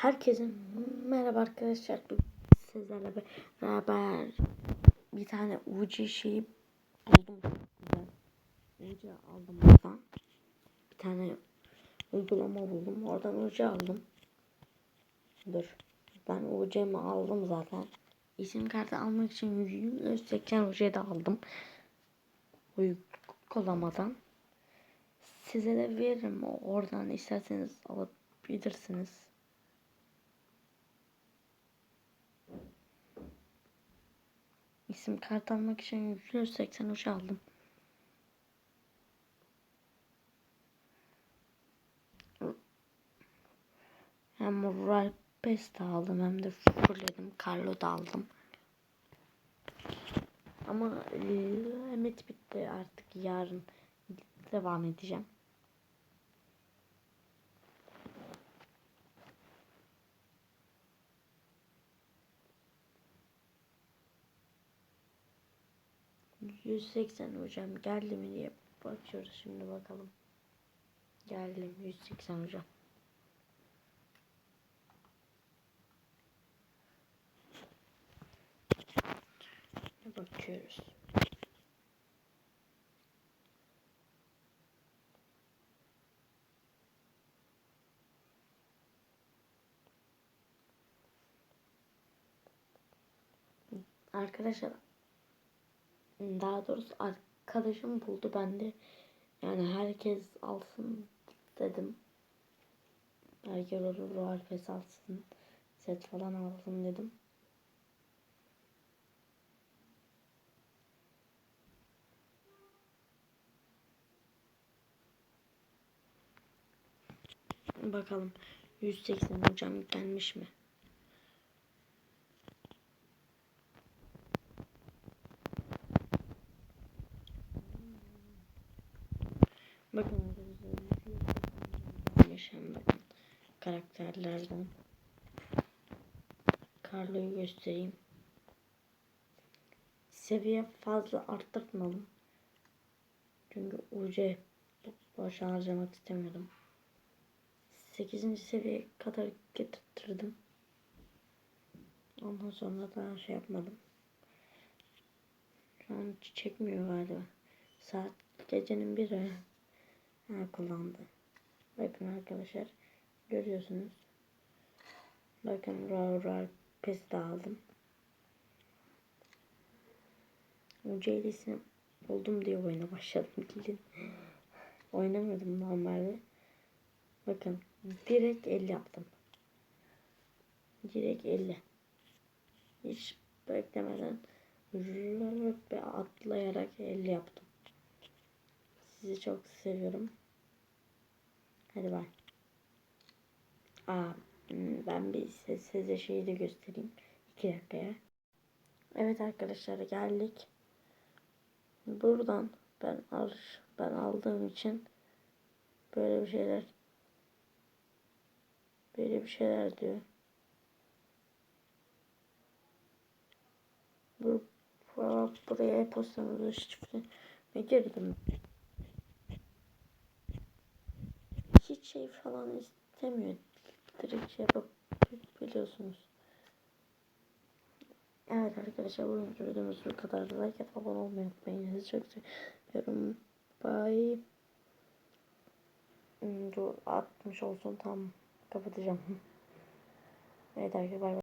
Herkese merhaba arkadaşlar. Sizlerle beraber bir tane UC şeyi. Güzel. UC aldım oradan. Bir tane uygulama buldum. Oradan UC aldım. Dur. Ben UC'mi aldım zaten. İsim kartı almak için 180 UC de aldım. Uygulamadan. Size de veririm. Oradan isterseniz alabilirsiniz. İsim kart almak için 180 uç aldım. Hem Royal Pass de aldım hem de fullledim. Carlo da aldım. Ama e, emet bitti artık yarın devam edeceğim. Yüz seksen hocam geldi mi diye bakıyoruz şimdi bakalım. Geldim 180 hocam. Bakıyoruz. Arkadaşlar daha doğrusu arkadaşım buldu ben de yani herkes alsın dedim. Herkes olur Royal alsın. Set falan alsın dedim. Bakalım 180 hocam gelmiş mi? Bakın yaşam bakın karakterlerden Carlo'yu göstereyim. Seviye fazla arttırtmadım. Çünkü UC boş harcamak istemiyordum. 8. seviye kadar getirttirdim. Ondan sonra daha şey yapmadım. Şu an çekmiyor galiba. Saat gecenin biri ha, kullandı. Bakın arkadaşlar görüyorsunuz. Bakın rar rar pes de aldım. UC'lisini buldum diye oyuna başladım. Oynamıyordum normalde. Bakın direkt 50 yaptım. Direkt 50. Hiç beklemeden ve atlayarak 50 yaptım. Sizi çok seviyorum. Hadi bay. Aa, ben bir size şeyi de göstereyim. 2 dakikaya. Evet arkadaşlar geldik. Buradan ben al ben aldığım için böyle bir şeyler böyle bir şeyler diyor. Bu buraya e-postamızı şifreme girdim. Hiç şey falan istemiyor. Direkt şey yapabiliyorsunuz. Evet arkadaşlar bu videomuz bu kadar. Like atıp abone olmayı unutmayın. Sizi çok seviyorum. Bye. Dur 60 olsun tam kapatacağım. Evet arkadaşlar bay bay.